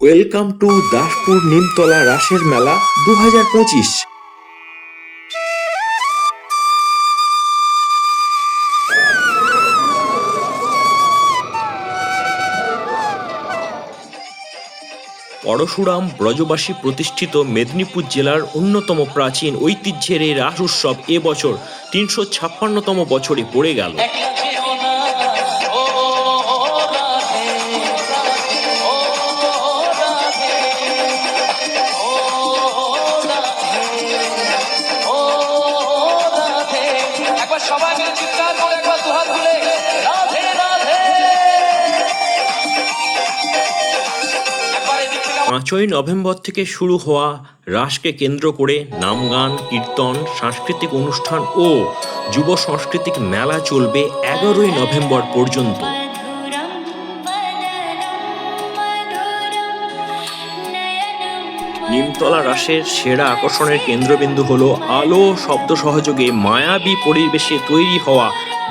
Welcome to Daspur Nimtala রাসের মেলা দু হাজার পঁচিশ। পরশুরাম ব্রজবাসী প্রতিষ্ঠিত মেদিনীপুর জেলার অন্যতম প্রাচীন ঐতিহ্যের এই রাস উৎসব এবছর তিনশো ছাপ্পান্নতম বছরে পড়ে গেল। পাঁচই নভেম্বর থেকে শুরু হওয়া রাসকে কেন্দ্র করে নাম গান, কীর্তন, সাংস্কৃতিক অনুষ্ঠান ও যুব সাংস্কৃতিক মেলা চলবে এগারোই নভেম্বর পর্যন্ত। নিমতলা রাসের সেরা আকর্ষণের কেন্দ্রবিন্দু হল আলো, শব্দ সহযোগে মায়াবী পরিবেশে তৈরি হওয়া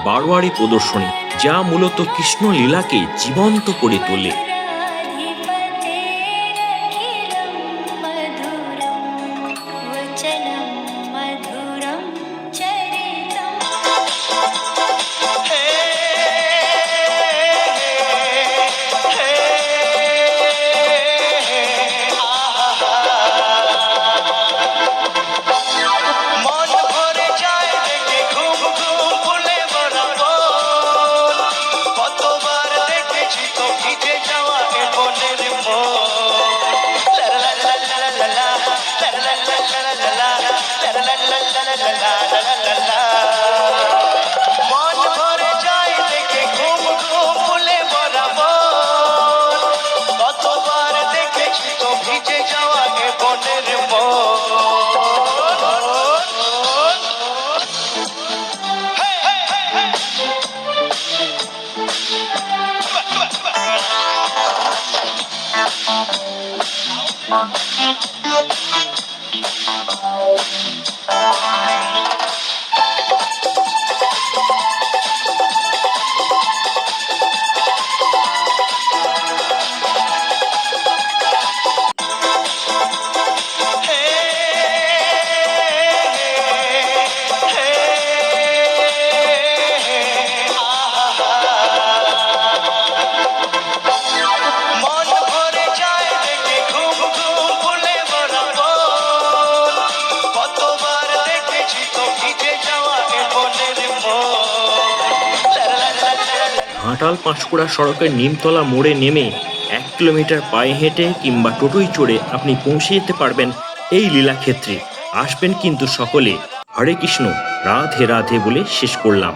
বারোয়ারি প্রদর্শনী, যা মূলত কৃষ্ণলীলাকে জীবন্ত করে তোলে। মধুর Thank you. ঘাটাল পাঁশকুড়া সড়কের নিমতলা মোড়ে নেমে এক কিলোমিটার পায়ে হেঁটে কিংবা টোটোই চড়ে আপনি পৌঁছে যেতে পারবেন এই লীলাক্ষেত্রে। আসবেন কিন্তু সকলে। হরে কৃষ্ণ, রাধে রাধে বলে শেষ করলাম।